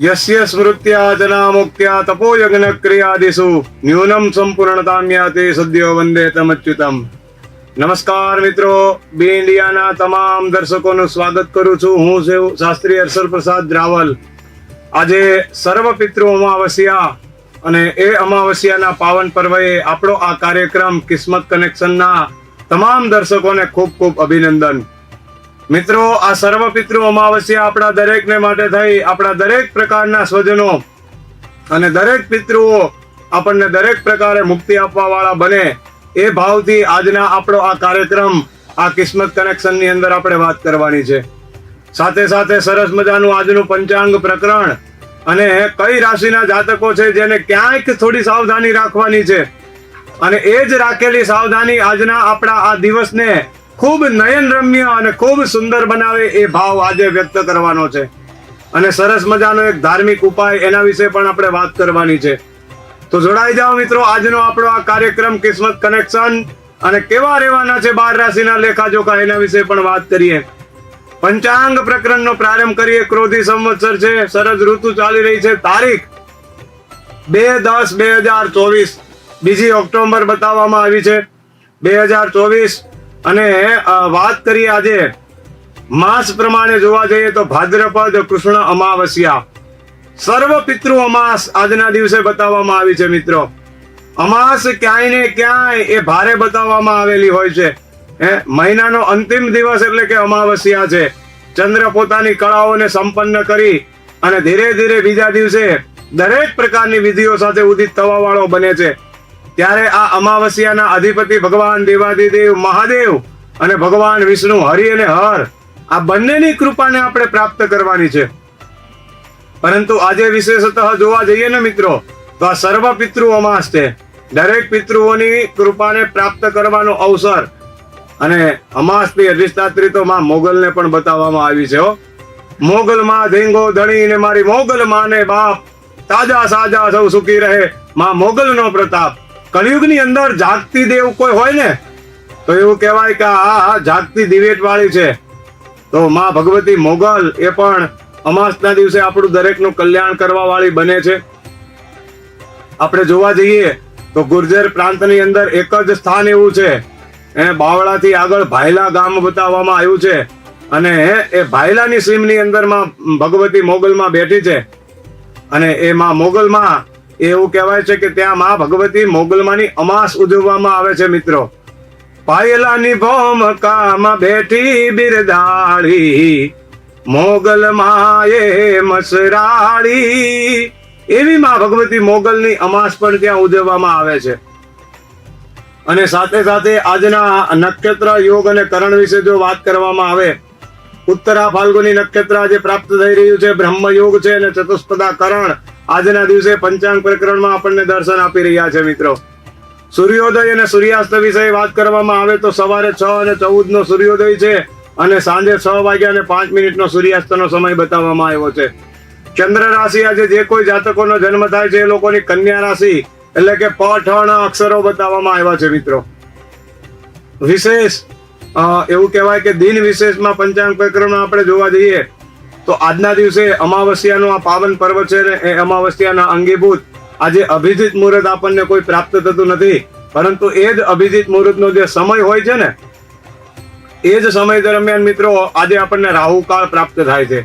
યસ્ય સ્મૃત્યા જના મુક્ત્યા તપોયજ્ઞ ક્રિયાદિષુ ન્યૂનમ સંપૂર્ણતામ્યાતે સદ્યો વંદે તમચ્યુતમ નમસ્કાર મિત્રો બી ઇન્ડિયાના તમામ દર્શકોનું સ્વાગત કરું છું હું છું શાસ્ત્રી હર્ષલ પ્રસાદ રાવલ આજે સર્વ પિતૃ અમાવસ્યા અને એ અમાવસ્યાના પાવન પર્વએ આપણો આ કાર્યક્રમ કિસ્મત કનેક્શનના તમામ દર્શકોને ખૂબ ખૂબ અભિનંદન મિત્રો, આ સર્વ પિતૃ અમાવસ્યા આપણા દરેકને માટે થઈ. આપણા દરેક પ્રકારના સ્વજનો અને દરેક પિતૃઓ આપણને દરેક પ્રકારે મુક્તિ આપવા વાળા બને. એ ભાવથી આજના આપણો આ કાર્યક્રમ, આ કિસ્મત કનેક્શનની અંદર આપણે વાત કરવાની છે. સાથે સાથે સરસ મજાનું આજનું પંચાંગ પ્રકરણ અને કઈ રાશિના જાતકો છે જેને ક્યાંક થોડી સાવધાની રાખવાની છે. અને એ જ રાખેલી સાવધાની આજના આપણા આ દિવસને ખૂબ નયનરમ્ય અને ખૂબ સુંદર બનાવે એ ભાવ આજે વ્યક્ત કરવાનો છે. અને સરસ મજાનો એક ધાર્મિક ઉપાય એના વિશે પણ આપણે વાત કરવાની છે. તો જોડાઈ જાઓ મિત્રો, આજનો આપણો આ કાર્યક્રમ કિસ્મત કનેક્શન. અને કેવા રહેવાના છે બાર રાશિના લેખાજોખા એના વિશે પણ વાત કરીએ. પંચાંગ પ્રકરણનો પ્રારંભ કરીએ. ક્રોધી સંવત્સર છે. સરસ ઋતુ ચાલી રહી છે. તારીખ બે દસ બે હજાર ચોવીસ. બીજી ઓક્ટોબર બતાવવામાં આવી છે. બે હજાર ચોવીસ અને વાત કરીએ આજે માસ પ્રમાણે જોવા જઈએ તો ભાદ્રપદ, કૃષ્ણ અમાવસ્યા. સર્વ પિતૃ અમાસ આજના દિવસે બતાવવામાં આવી છે મિત્રો. અમાસ ક્યાંય ને ક્યાંય એ ભારે બતાવવામાં આવેલી હોય છે. હે, મહિનાનો અંતિમ દિવસ એટલે કે અમાવસ્યા છે. ચંદ્ર પોતાની કળાઓને સંપન્ન કરી અને ધીરે ધીરે બીજા દિવસે દરેક પ્રકારની વિધિઓ સાથે ઉદિત થવા વાળો બને છે. ત્યારે આ અમાવસ્યાના અધિપતિ ભગવાન દેવાદિદેવ મહાદેવ અને ભગવાન વિષ્ણુ હરિ અને હર આ બંનેની કૃપાને આપણે પ્રાપ્ત કરવાની છે. પરંતુ આજે વિશેષતઃ જોવા જઈએ ને મિત્રો, તો આ સર્વ પિતૃ અમાસ છે દરેક પિતૃઓની કૃપાને પ્રાપ્ત કરવાનો અવસર અને અમાસની અધિષ્ઠાત્રી તો માં મોગલને પણ બતાવવામાં આવી છે હો. મોગલ માં ધીંગો ધણીને મારી મોગલ માને બાપ, તાજા સાજા સૌ સુખી રહે, માં મોગલનો પ્રતાપ. કળિયુગની અંદર જાગતી દેવ કોઈ હોય ને, તો એવું કહેવાય કે આ આ જાગતી દિવેટ વાળી છે. તો માં ભગવતી મોગલ એ પણ અમાસના દિવસે આપણું દરેકનું કલ્યાણ કરવા વાળી બને છે. આપણે જોવા જઈએ તો ગુર્જર પ્રાંતની અંદર એક જ સ્થાન એવું છે. એ બાવળાથી આગળ ભાયલા ગામ બતાવવામાં આવ્યું છે. અને એ ભાયલાની સીમની અંદરમાં ભગવતી મોગલમાં બેઠી છે. અને એ માં મોગલમાં એવું કહેવાય છે કે ત્યાં મા ભગવતી મોગલમાંની અમાસ ઉજવવામાં આવે છે, મિત્રો. પાયલાની ભોમકામાં બેઠી બિરદાળી. મોગલ માએ મસરાળી. એવી માં ભગવતી મોગલની અમાસ પણ ત્યાં ઉજવવામાં આવે છે. અને સાથે સાથે આજના નક્ષત્ર યોગ અને કરણ વિશે જો વાત કરવામાં આવે, ઉત્તરા ફાલ્ગુની નક્ષત્ર આજે પ્રાપ્ત થઈ રહ્યું છે. બ્રહ્મ યોગ છે અને ચતુષ્પદા કરણ આજના દિવસે પંચાંગ પ્રકરણમાં આપણને દર્શન આપી રહ્યા છે મિત્રો. સૂર્યોદય અને સૂર્યાસ્ત વિશે વાત કરવામાં આવે તો સવારે છ અને ચૌદ નો સૂર્યોદય છે અને સાંજે છ વાગ્યા અને પાંચ મિનિટનો સૂર્યાસ્તનો સમય બતાવવામાં આવ્યો છે. ચંદ્ર રાશિ આજે જે કોઈ જાતકોનો જન્મ થાય છે એ લોકોની કન્યા રાશિ એટલે કે પઠણ અક્ષરો બતાવવામાં આવ્યા છે મિત્રો. વિશેષ એવું કહેવાય કે દિન વિશેષમાં પંચાંગ પ્રકરણમાં આપણે જોવા જઈએ તો આજના દિવસે અમાવસ્યાનું આ પાવન પર્વ છે ને એ અમાવસ્યાના અંગીભૂત આજે અભિજીત મુહૂર્ત આપણને કોઈ પ્રાપ્ત થતું નથી. પરંતુ એ જ અભિજીત મુહૂર્તનો જે સમય હોય છે ને, એ જ સમય દરમિયાન મિત્રો આજે આપણને રાહુકાળ પ્રાપ્ત થાય છે.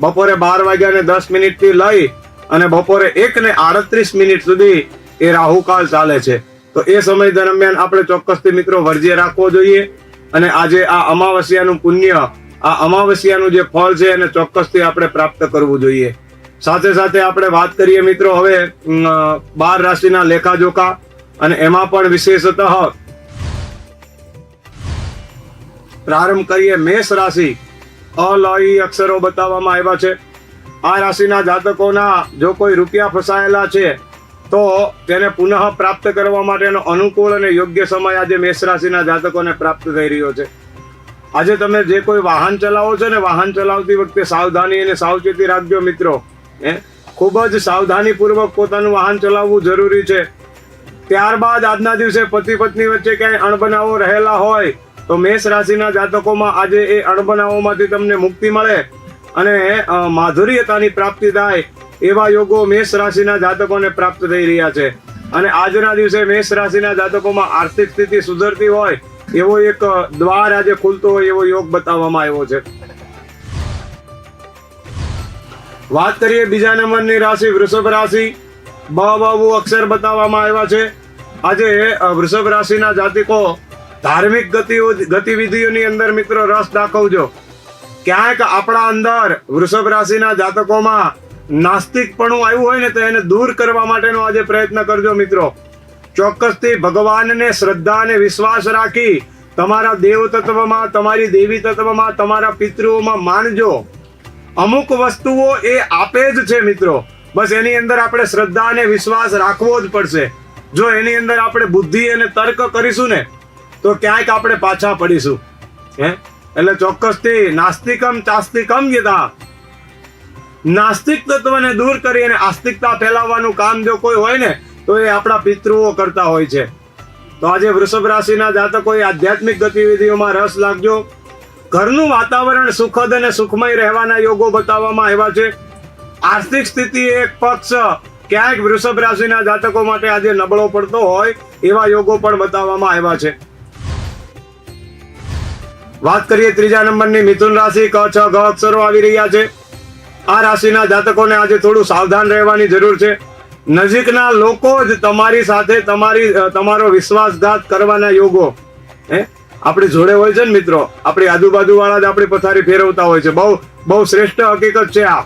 બપોરે બાર વાગ્યાને દસ મિનિટથી લઈ અને બપોરે એક ને આડત્રીસ મિનિટ સુધી એ રાહુકાળ ચાલે છે. તો એ સમય દરમિયાન આપણે ચોક્કસથી મિત્રો વર્જ્ય રાખવો જોઈએ અને આજે આ અમાવસ્યાનું પુણ્ય આ અમાવસ્યાનું જે ફળ છે એને ચોક્કસથી આપણે પ્રાપ્ત કરવું જોઈએ. સાથે સાથે આપણે વાત કરીએ મિત્રો હવે બાર રાશિના લેખાજોખા અને એમાં પણ વિશેષતઃ પ્રારંભ કરીએ મેષ રાશિ. અલઈ અક્ષરો બતાવવામાં આવ્યા છે. આ રાશિના જાતકોના જો કોઈ રૂપિયા ફસાયેલા છે, તો તેને પુનઃ પ્રાપ્ત કરવા માટેનો અનુકૂળ અને યોગ્ય સમય આજે મેષ રાશિના જાતકોને પ્રાપ્ત થઈ રહ્યો છે. આજે તમે જે કોઈ વાહન ચલાવો છો ને વાહન ચલાવતી વખતે સાવધાની અને સાવચેતી રાખજો મિત્રો. હે? ખૂબ જ સાવધાનીપૂર્વક પોતાનું વાહન ચલાવવું જરૂરી છે. ત્યારબાદ આજના દિવસે પતિ પત્ની વચ્ચે ક્યાંય અણબનાવો રહેલા હોય તો મેષ રાશિના જાતકોમાં આજે એ અણબનાવોમાંથી તમને મુક્તિ મળે અને માધુર્યતાની પ્રાપ્તિ થાય એવા યોગો મેષ રાશિના જાતકોને પ્રાપ્ત થઈ રહ્યા છે. અને આજના દિવસે મેષ રાશિના જાતકોમાં આર્થિક સ્થિતિ સુધરતી હોય એવો એક દ્વાર આજે ખુલતો હોય એવો યોગ બતાવવામાં આવ્યો છે. વાત કરીએ બીજા નંબરની રાશિ, વૃષભ રાશિ. બ બાબુ અક્ષર બતાવવામાં આવ્યા છે. આજે વૃષભ રાશિના જાતિકો ધાર્મિક ગતિવિધિઓની અંદર મિત્રો રસ દાખવજો. ક્યાંક આપણા અંદર વૃષભ રાશિના જાતકોમાં નાસ્તિકપણું આવ્યું હોય ને તો એને દૂર કરવા માટેનો આજે પ્રયત્ન કરજો મિત્રો. ચોક્કસથી ભગવાનને શ્રદ્ધા અને વિશ્વાસ રાખી તમારા દેવ તત્વમાં તમારી દેવી તત્વમાં તમારા પિતૃઓમાં માનજો. અમુક વસ્તુઓ એ આપે જ છે મિત્રો. બસ એની અંદર આપણે શ્રદ્ધા અને વિશ્વાસ રાખવો જ પડશે. જો એની અંદર આપણે બુદ્ધિ અને તર્ક કરીશું ને, તો ક્યાંક આપણે પાછા પડીશું. હે? એટલે ચોક્કસથી નાસ્તિકમ ચાસ્તિકમ યથા નાસ્તિક તત્વને દૂર કરી અને આસ્તિકતા ફેલાવવાનું કામ જો કોઈ હોય ને તો એ આપણા પિતૃઓ કરતા હોય છે. તો આજે વૃષભ રાશિના જાતકોએ આધ્યાત્મિક ગતિવિધિઓમાં રસ લાગજો. ઘરનું વાતાવરણ સુખદ અને સુખમય રહેવાના યોગો બતાવવામાં આવ્યા છે. આર્થિક સ્થિતિ એક પક્ષ, ક્યાંક વૃષભ રાશિના જાતકો માટે આજે નબળો પડતો હોય એવા યોગો પણ બતાવવામાં આવ્યા છે. વાત કરીએ ત્રીજા નંબરની, મિથુન રાશિ ક, છ ગ અક્ષરો આવી રહ્યા છે. આ રાશિના જાતકોને આજે થોડું સાવધાન રહેવાની જરૂર છે. નજીકના લોકો જ તમારી સાથે તમારી તમારો વિશ્વાસઘાત કરવાના યોગો. હે? આપણી જોડે હોય છે ને મિત્રો, આપણી આજુબાજુ વાળા જ આપણી પથારી ફેરવતા હોય છે. બહુ બહુ શ્રેષ્ઠ હકીકત છે આ.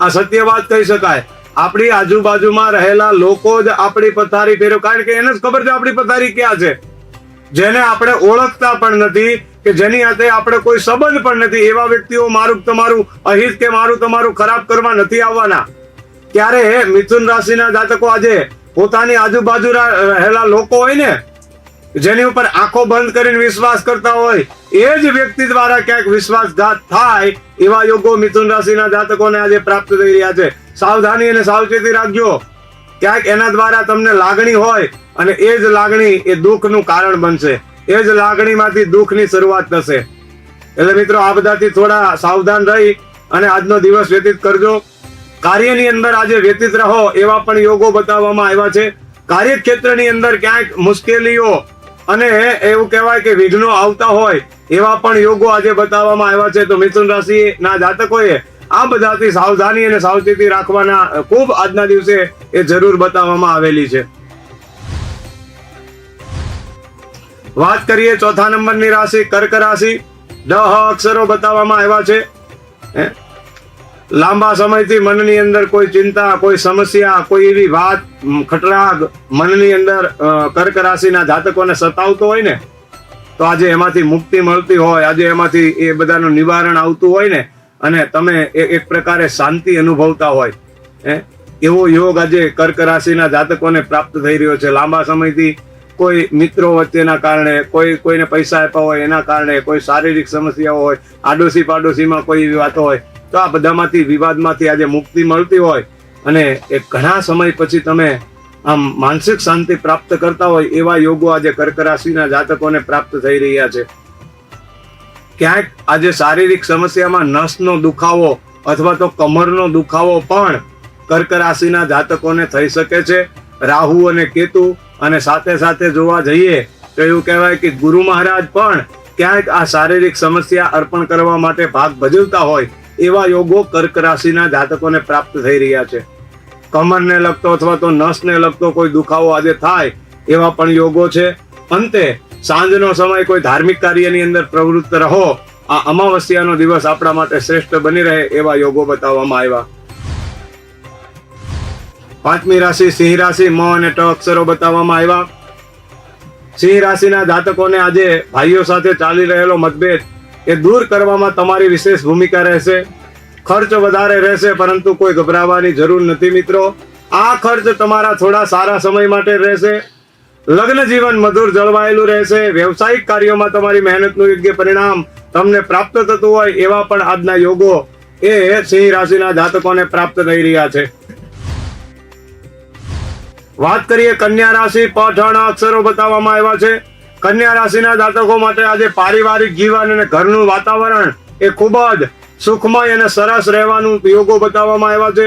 આ સત્ય વાત કહી શકાય. આપણી આજુબાજુમાં રહેલા લોકો જ આપણી પથારી ફેરવ, કારણ કે એને જ ખબર છે આપણી પથારી ક્યાં છે. જેને આપણે ઓળખતા પણ નથી કે જેની સાથે આપણે કોઈ સંબંધ પણ નથી. એવા વ્યક્તિઓ મારું, તમારું અહિત કે મારું, તમારું ખરાબ કરવા નથી આવવાના. ત્યારે મિથુન રાશિના જાતકો આજે પોતાની આજુબાજુ રહેલા લોકો હોય ને, જેની ઉપર આંખો બંધ કરીને વિશ્વાસ કરતા હોય, એ જ વ્યક્તિ દ્વારા ક્યાંક વિશ્વાસઘાત થાય એવા યોગો મિથુન રાશિના જાતકોને આજે પ્રાપ્ત થઈ રહ્યા છે. સાવધાની અને સાવચેતી રાખજો. ક્યાંક એના દ્વારા તમને લાગણી હોય અને એ જ લાગણી એ દુઃખનું કારણ બનશે. એ જ લાગણીમાંથી દુઃખની શરૂઆત થશે. એટલે મિત્રો, આ બધાથી થોડા સાવધાન રહી અને આજનો દિવસ વ્યતીત કરજો. કાર્યની અંદર આજે વ્યતીત રહો એવા પણ યોગો બતાવવામાં આવ્યા છે. કાર્યક્ષેત્રની અંદર ક્યાંક મુશ્કેલીઓ અને એવું કહેવાય કે વિઘ્નો આવતા હોય એવા પણ યોગો આજે બતાવવામાં આવ્યા છે. તો મિથુન રાશિના જાતકોએ આ બધાથી સાવધાની અને સાવચેતી રાખવાના ખૂબ આજના દિવસે એ જરૂર બતાવવામાં આવેલી છે. વાત કરીએ ચોથા નંબરની રાશિ કર્ક રાશિ. દહ અક્ષરો બતાવવામાં આવ્યા છે? લાંબા સમયથી મનની અંદર કોઈ ચિંતા, કોઈ સમસ્યા, કોઈ એવી વાત ખટરાગ મનની અંદર કર્ક રાશિના જાતકોને સતાવતો હોય ને, તો આજે એમાંથી મુક્તિ મળતી હોય, આજે એમાંથી એ બધાનું નિવારણ આવતું હોય ને, અને તમે એક પ્રકારે શાંતિ અનુભવતા હોય, હે? એવો યોગ આજે કર્ક રાશિના જાતકોને પ્રાપ્ત થઈ રહ્યો છે. લાંબા સમયથી કોઈ મિત્રો વચ્ચેના કારણે, કોઈ, કોઈને પૈસા આપ્યા હોય એના કારણે, કોઈ શારીરિક સમસ્યાઓ હોય આડોશી પાડોશીમાં કોઈ એવી વાતો હોય તો આ બધામાંથી વિવાદમાંથી આજે મુક્તિ મળતી હોય અને એ ઘણા સમય પછી તમે આમ માનસિક શાંતિ પ્રાપ્ત કરતા હોય એવા યોગો આજે કર્ક રાશિના જાતકોને પ્રાપ્ત થઈ રહ્યા છે. ક્યાંક આજે શારીરિક સમસ્યામાં નસનો દુખાવો અથવા તો કમરનો દુખાવો પણ કર્ક રાશિના જાતકોને થઈ શકે છે. રાહુ અને કેતુ અને સાથે સાથે જોવા જઈએ તો એવું કહેવાય કે ગુરુ મહારાજ પણ ક્યાંક આ શારીરિક સમસ્યા અર્પણ કરવા માટે ભાગ ભજવતા હોય એવા યોગો કર્ક રાશિના જાતકોને પ્રાપ્ત થઈ રહ્યા છે. કમરને લગતો અથવા તો નસને લગતો કોઈ દુખાવો આજે થાય એવા પણ યોગો છે. અંતે સાંજનો સમય કોઈ ધાર્મિક કાર્યની અંદર પ્રવૃત્ત રહો. આ અમાવસ્યાનો દિવસ આપણા માટે શ્રેષ્ઠ બની રહે એવા યોગો બતાવવામાં આવ્યા. પાંચમી રાશિ સિંહ રાશિ, મ અને ટ અક્ષરો બતાવવામાં આવ્યા. સિંહ રાશિના જાતકોને આજે ભાઈઓ સાથે ચાલી રહેલો મતભેદ એ દૂર કરવામાં તમારી વિશેષ ભૂમિકા રહેશે. ખર્ચ વધારે રહેશે, પરંતુ કોઈ ગભરાવાની જરૂર નથી મિત્રો. આ ખર્ચ તમારા થોડા સારા સમય માટે રહેશે. લગ્ન જીવન મધુર જળવાયેલું રહેશે. વ્યવસાયિક કાર્યોમાં તમારી મહેનતનું યોગ્ય પરિણામ તમને પ્રાપ્ત થતું હોય એવા પણ આજના યોગો એ સિંહ રાશિના જાતકોને પ્રાપ્ત થઈ રહ્યા છે. વાત કરીએ કન્યા રાશિ, પઠણ અક્ષરો બતાવવામાં આવ્યા છે. કન્યા રાશિના જાતકો માટે આજે પારિવારિક જીવન અને ઘરનું વાતાવરણ એ ખૂબ જ સુખમય અને સરસ રહેવાનું યોગો બતાવવામાં આવ્યા છે.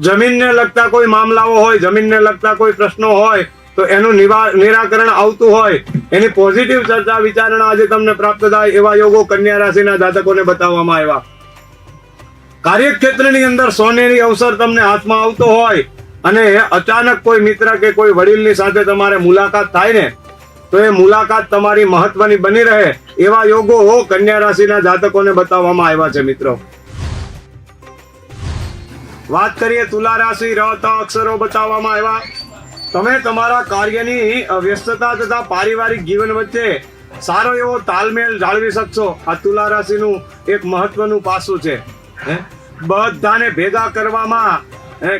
જમીનને લગતા કોઈ મામલાઓ હોય, જમીનને લગતા કોઈ પ્રશ્નો હોય, તો એનું નિરાકરણ આવતું હોય, એની પોઝિટિવ ચર્ચા વિચારણા આજે તમને પ્રાપ્ત થાય એવા યોગો કન્યા રાશિના જાતકોને બતાવવામાં આવ્યા. કાર્યક્ષેત્રની અંદર સોનેરી અવસર તમને હાથમાં આવતો હોય અને અચાનક કોઈ મિત્ર કે કોઈ વડીલની સાથે તમારે મુલાકાત થાય ને તો એ મુલાકાત તમારી મહત્વની બની રહે એવા યોગો કન્યા રાશિના જાતકોને બતાવવામાં આવ્યા છે, મિત્રો. વાત કરીએ તુલા રાશિ ર ત અક્ષરો બતાવવામાં આવ્યા. તમે તમારા કાર્યની વ્યસ્તતા તથા પારિવારિક જીવન વચ્ચે સારો એવો તાલમેલ જાળવી શકશો. આ તુલા રાશિનું એક મહત્વનું પાસું છે. હે? બધાને ભેગા કરવામાં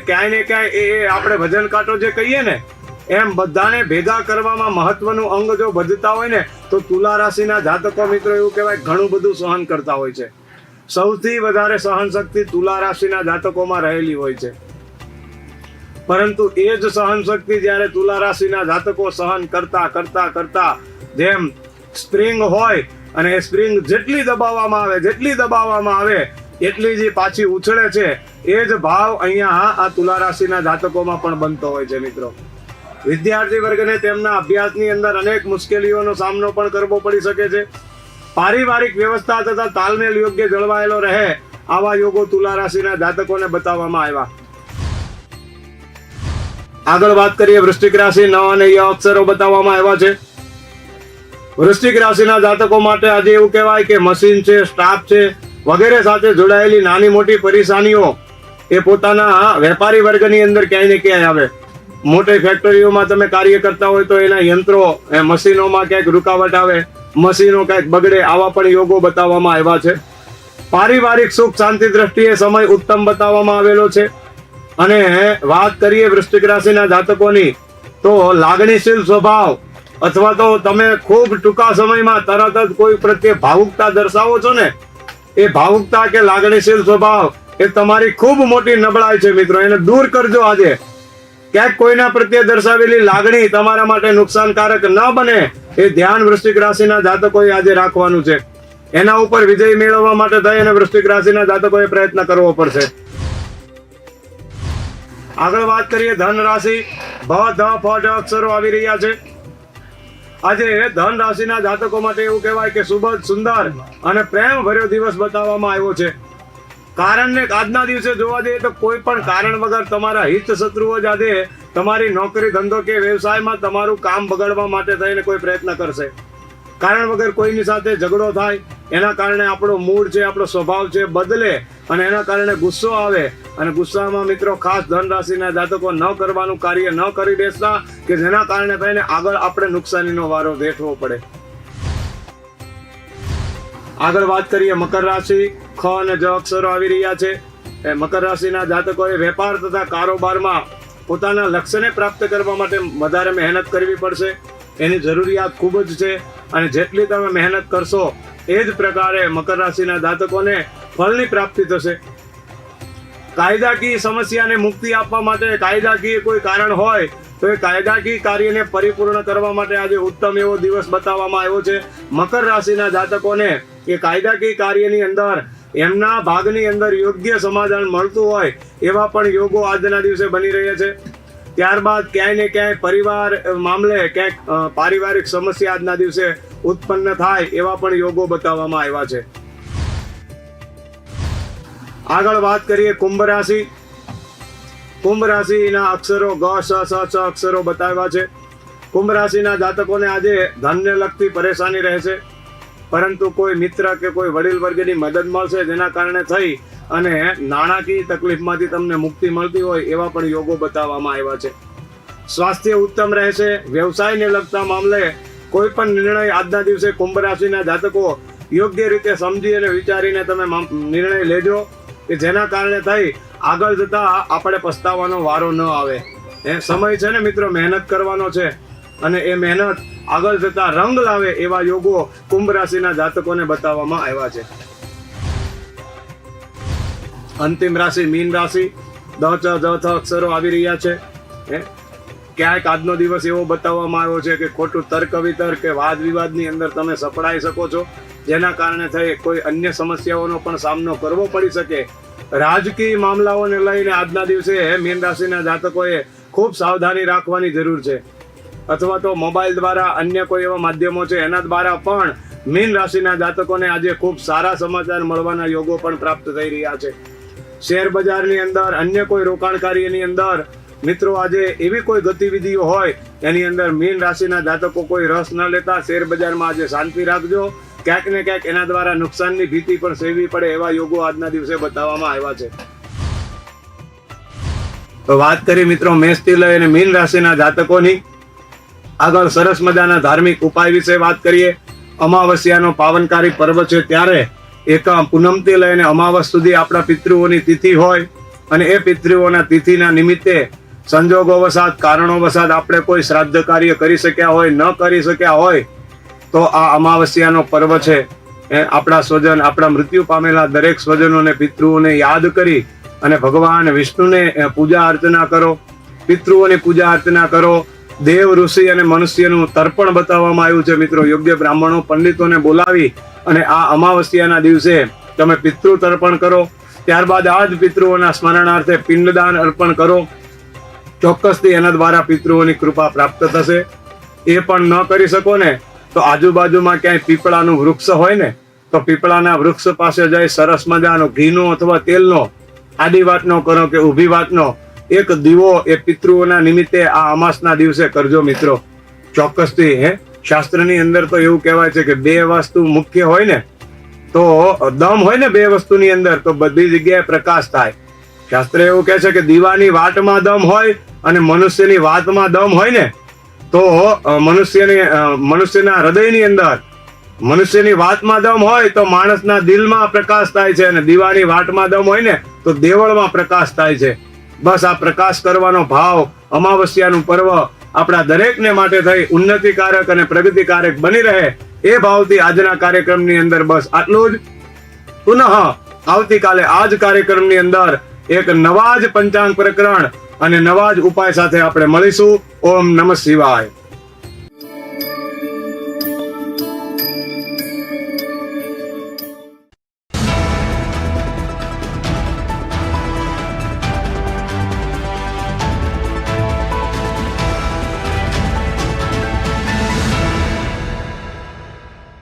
ક્યાંય ને ક્યાંય એ આપણે ભજન કાંટો જે કહીએ ને એમ બધાને ભેગા કરવામાં મહત્વનું અંગ જો ભજતા હોય ને, તો તુલા રાશિના જાતકો મિત્રો એવું કહેવાય, ઘણું બધું સહન કરતા હોય છે. સૌથી વધારે સહન શક્તિ તુલા રાશિના જાતકોમાં રહેલી હોય છે. પરંતુ એ જ સહન શક્તિ જ્યારે તુલા રાશિના જાતકો સહન કરતા કરતા કરતા જેમ સ્પ્રિંગ હોય અને એ સ્પ્રિંગ જેટલી દબાવવામાં આવે, જેટલી દબાવવામાં આવે, એટલી જે પાછી ઉછળે છે. એ જ ભાવ અહીંયા આ તુલા રાશિના જાતકોમાં પણ બનતો હોય છે મિત્રો. વિદ્યાર્થી વર્ગને તેમના અભ્યાસની અંદર અનેક મુશ્કેલીઓનો સામનો પણ કરવો પડી શકે છે. પારિવારિક વ્યવસ્થા તથા તાલમેલ યોગ્ય જળવાયેલો રહે આવા યોગો તુલા રાશિના જાતકોને બતાવવામાં આવ્યા. આગળ વાત કરીએ વૃશ્ચિક રાશિ નવા અને ય અક્ષરો બતાવવામાં આવ્યા છે. વૃશ્ચિક રાશિના જાતકો માટે આજે એવું કહેવાય કે મશીન છે, સ્ટાફ છે, વગેરે સાથે જોડાયેલી નાની મોટી પરેશાનીઓ એ પોતાના વેપારી વર્ગની અંદર ક્યાંય ને ક્યાંય આવે. મોટી ફેક્ટરીઓમાં તમે કાર્ય કરતા હોય તો એના યંત્રો, એ મશીનોમાં ક્યાંક રૂકાવટ આવે, મશીનો ક્યાંક બગડે, આવા પણ યોગો બતાવવામાં આવ્યા છે. પારિવારિક સુખ શાંતિ દ્રષ્ટિએ સમય ઉત્તમ બતાવવામાં આવેલો છે. અને વાત કરીએ વૃશ્ચિક રાશિના જાતકોની, તો લાગણીશીલ સ્વભાવ, અથવા તો તમે ખૂબ ટૂંકા સમયમાં તરત જ કોઈ પ્રત્યે ભાવુકતા દર્શાવો છો ને, એ ભાવુકતા કે લાગણીશીલ સ્વભાવ, એ તમારી ખૂબ મોટી નબળાઈ છે મિત્રો, એને દૂર કરજો આજે. ક્યાંક કોઈના પ્રત્યે દર્શાવેલી લાગણી તમારા માટે નુકસાનકારક ન બને એ ધ્યાન વૃશ્ચિક રાશિના જાતકોએ આજે રાખવાનું છે. એના ઉપર વિજય મેળવવા માટે થઈ અને વૃશ્ચિક રાશિના જાતકોએ પ્રયત્ન કરવો પડશે. આગળ વાત કરીએ ધન રાશિ. ભ, ધ, ફ ઢ અક્ષરો આવી રહ્યા છે. આજે ધન રાશિના જાતકો માટે એવું કહેવાય કે સુબહ સુંદર અને પ્રેમ ભર્યો દિવસ બતાવવામાં આવ્યો છે. કારણને આજના દિવસે જોવા જઈએ તો કોઈ પણ કારણ વગર તમારા હિત શત્રુઓ જાતે તમારી નોકરી, ધંધો કે વ્યવસાયમાં તમારું કામ બગાડવા માટે થઈને કોઈ પ્રયત્ન કરશે. કારણ વગર કોઈની સાથે ઝઘડો થાય, એના કારણે આપણો મૂડ છે, આપણો સ્વભાવ છે બદલે અને એના કારણે ગુસ્સો આવે અને ગુસ્સામાં મિત્રો ખાસ ધન રાશિના જાતકો ન કરવાનું કાર્ય ન કરી દેતા કે જેના કારણે થઈને આગળ આપણે નુકસાનીનો વારો વેઠવો પડે. આગળ વાત કરીએ મકર રાશિ. ખ અને જ અક્ષરો આવી રહ્યા છે. એ મકર રાશિના જાતકોએ વેપાર તથા કારોબારમાં પોતાના લક્ષ્યને પ્રાપ્ત કરવા માટે વધારે મહેનત કરવી પડશે. એની જરૂરિયાત ખૂબ જ છે અને જેટલી તમે મહેનત કરશો એ જ પ્રકારે મકર રાશિના જાતકોને ફળની પ્રાપ્તિ થશે. કાયદાકીય સમસ્યાને મુક્તિ આપવા માટે કાયદાકીય કોઈ કારણ હોય તો એ કાયદાકીય કાર્યને પરિપૂર્ણ કરવા માટે આજે ઉત્તમ એવો દિવસ બતાવવામાં આવ્યો છે. મકર રાશિના જાતકોને એ કાયદાકીય કાર્યની અંદર એમના ભાગની અંદર યોગ્ય સમાધાન મળતું હોય એવા પણ યોગો આજના દિવસે બની રહ્યા છે. ત્યારબાદ ક્યાંય ને ક્યાંય પરિવાર મામલે ક્યાંક પારિવારિક સમસ્યા આજના દિવસે ઉત્પન્ન થાય એવા પણ યોગો બતાવવામાં આવ્યા છે. આગળ વાત કરીએ કુંભ રાશિ. કુંભ રાશિના અક્ષરો ગ, સ સ સ અક્ષરો બતાવ્યા છે. કુંભ રાશિના જાતકોને આજે ધનને લગતી પરેશાની રહેશે પરંતુ કોઈ મિત્ર કે કોઈ વડીલ વર્ગની મદદ મળશે જેના કારણે થઈ અને નાણાકીય તકલીફમાંથી તમને મુક્તિ મળતી હોય એવા પણ યોગો બતાવવામાં આવ્યા છે. સ્વાસ્થ્ય ઉત્તમ રહેશે, વ્યવસાયને લગતા મામલે કોઈ પણ નિર્ણય આજના દિવસે કુંભ રાશિના જાતકો યોગ્ય રીતે સમજી અને વિચારીને તમે નિર્ણય લેજો કે જેના કારણે થઈ. આગળ જતા આપણે પસ્તાવાનો વારો ન આવે. એ સમય છે ને મિત્રો, મહેનત કરવાનો છે. અને એ મહેનત આગળ જતા રંગ લાવે એવા યોગો કુંભ રાશિના જાતકોને બતાવવામાં આવ્યા છે. અંતિમ રાશિ મીન રાશિ. દ અક્ષરો આવી રહ્યા છે. હે? ક્યાંક આજનો દિવસ એવો બતાવવામાં આવ્યો છે કે ખોટું તર્ક વિતર્ક કે વાદ વિવાદની અંદર તમે સપડાઈ શકો છો. જેના કારણે થઈ કોઈ અન્ય સમસ્યાઓનો પણ સામનો કરવો પડી શકે. રાજકીય મામલાઓને લઈને આજના દિવસે મીન રાશિના જાતકોએ ખૂબ સાવધાની રાખવાની જરૂર છે. અથવા તો મોબાઈલ દ્વારા અન્ય કોઈ એવા માધ્યમો છે, એના દ્વારા પણ મીન રાશિના જાતકોને આજે ખૂબ સારા સમાચાર મળવાના યોગો પણ પ્રાપ્ત થઈ રહ્યા છે. શેર બજારની અંદર, અન્ય કોઈ રોકાણકારીની અંદર, મિત્રો આજે એવી કોઈ ગતિવિધિઓ હોય, એની અંદર મીન રાશિના જાતકો કોઈ રસ ન લેતા, શેર બજારમાં આજે શાંતિ રાખજો. ક્યાંક ને ક્યાંક એના દ્વારા નુકસાનની ભીતિ પણ સેવી પડે એવા યોગો આજના દિવસે બતાવવામાં આવ્યા છે. વાત કરી મિત્રો મેષથી લઈ અને મીન રાશિના જાતકોની. આગળ સરસ મજાના ધાર્મિક ઉપાય વિશે વાત કરીએ. અમાવસ્યાનો પાવનકારી પર્વ છે ત્યારે એક પૂનમથી લઈને અમાવસ સુધી આપણા પિતૃઓની તિથિ હોય અને એ પિતૃઓના તિથિના નિમિત્તે સંજોગો કારણોવસાદ આપણે કોઈ શ્રાદ્ધ કાર્ય કરી શક્યા હોય, ન કરી શક્યા હોય, તો આ અમાવસ્યાનો પર્વ છે. એ આપણા સ્વજન, આપણા મૃત્યુ પામેલા દરેક સ્વજનોને, પિતૃઓને યાદ કરી અને ભગવાન વિષ્ણુને પૂજા અર્ચના કરો. પિતૃઓની પૂજા અર્ચના કરો. દેવ, ઋષિ અને મનુષ્યનું તર્પણ બતાવવામાં આવ્યું છે મિત્રો. યોગ્ય બ્રાહ્મણો પંડિતોને બોલાવી અને આ અમાવસ્યાના દિવસે તમે પિતૃ તર્પણ કરો. ત્યારબાદ આ જ પિતૃઓના સ્મરણાર્થે પિંડદાન અર્પણ કરો. ચોક્કસથી એના દ્વારા પિતૃઓની કૃપા પ્રાપ્ત થશે. એ પણ ન કરી શકો ને, તો આજુબાજુમાં ક્યાંય પીપળાનું વૃક્ષ હોય ને, તો પીપળાના વૃક્ષ પાસે જઈ સરસ મજાનો ઘીનો અથવા તેલનો આડી વાતનો કરો કે ઊભી વાતનો એક દીવો એ પિતૃઓના નિમિત્તે આ અમાસના દિવસે કરજો મિત્રો. ચોક્કસથી, હે? શાસ્ત્રની અંદર તો એવું કહેવાય છે કે બે વસ્તુ મુખ્ય હોય ને, તો દમ હોય ને બે વસ્તુની અંદર, તો બધી જગ્યાએ પ્રકાશ થાય. શાસ્ત્ર એવું કહે છે કે દીવાની વાતમાં દમ હોય અને મનુષ્યની વાતમાં દમ હોય ને, તો મનુષ્યની મનુષ્યના હૃદયની અંદર, મનુષ્યની વાતમાં દમ હોય તો માણસના દિલમાં પ્રકાશ થાય છે અને દીવાની વાતમાં દમ હોય ને, તો દેવળમાં પ્રકાશ થાય છે. બસ આ પ્રકાશ કરવાનો ભાવ અમાવસ્યાનું પર્વ આપણા દરેકને માટે થઈ ઉન્નતિકારક અને પ્રગતિકારક બની રહે એ ભાવથી આજના કાર્યક્રમની અંદર બસ આટલું જ. પુનઃ આવતીકાલે આ જ કાર્યક્રમની અંદર એક નવા જ પંચાંગ પ્રકરણ અને નવા જ ઉપાય સાથે આપણે મળીશું. ઓમ નમઃ શિવાય.